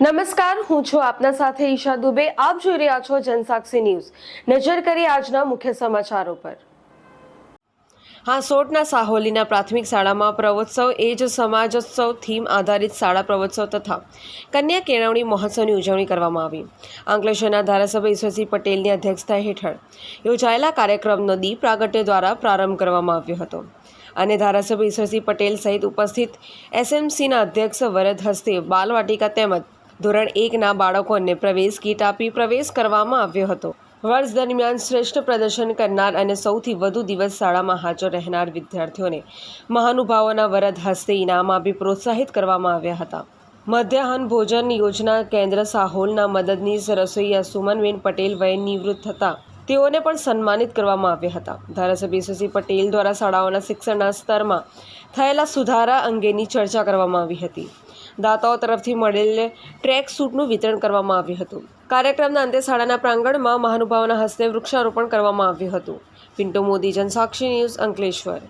નમસ્કાર, હું છું આપના સાથે ઈશા દુબે. આપ જોઈ રહ્યા છો જનસાક્ષી ન્યૂઝ. નજર કરી આજના મુખ્ય સમાચારો પર. હાંસોટના સાહોલીના પ્રાથમિક શાળામાં પ્રવોત્સવ, એ જ સમાજોત્સવ થીમ આધારિત શાળા પ્રવોત્સવ તથા કન્યા કેળવણી મહોત્સવની ઉજવણી કરવામાં આવી. અંકલેશ્વરના ધારાસભ્ય ઈશ્વરસિંહ પટેલની અધ્યક્ષતા હેઠળ યોજાયેલા કાર્યક્રમનો દીપ પ્રાગટ્ય દ્વારા પ્રારંભ કરવામાં આવ્યો હતો. અને ધારાસભ્ય ઈશ્વરસિંહ પટેલ સહિત ઉપસ્થિત એસએમસીના અધ્યક્ષ વરદ હસ્તે બાલવાટિકા તેમજ ધોરણ એકના બાળકોને પ્રવેશ કીટ આપી પ્રવેશ કરવામાં આવ્યો હતો. વર્ષ દરમિયાન શ્રેષ્ઠ પ્રદર્શન કરનાર અને સૌથી વધુ દિવસ શાળામાં હાજર રહેનાર વિદ્યાર્થીઓને મહાનુભાવોના વરદ હસ્તે ઇનામ આપી પ્રોત્સાહિત કરવામાં આવ્યા હતા. મધ્યાહન ભોજન યોજના કેન્દ્ર સાહોલના મદદનીશ રસોઈયા સુમનબેન પટેલ વય નિવૃત્ત હતા. તેઓને પણ સન્માનિત કરવામાં આવ્યા હતા. ધારાસભ્ય શશી પટેલ દ્વારા શાળાઓના શિક્ષણના સ્તરમાં થયેલા સુધારા અંગેની ચર્ચા કરવામાં આવી હતી. દાતાઓ તરફથી મળેલ ટ્રેક સૂટનું વિતરણ કરવામાં આવ્યું હતું. કાર્યક્રમના અંતે શાળાના પ્રાંગણમાં મહાનુભાવોના હસ્તે વૃક્ષારોપણ કરવામાં આવ્યું હતું. પિન્ટો મોદી, જનસાક્ષી ન્યૂઝ અંકલેશ્વર.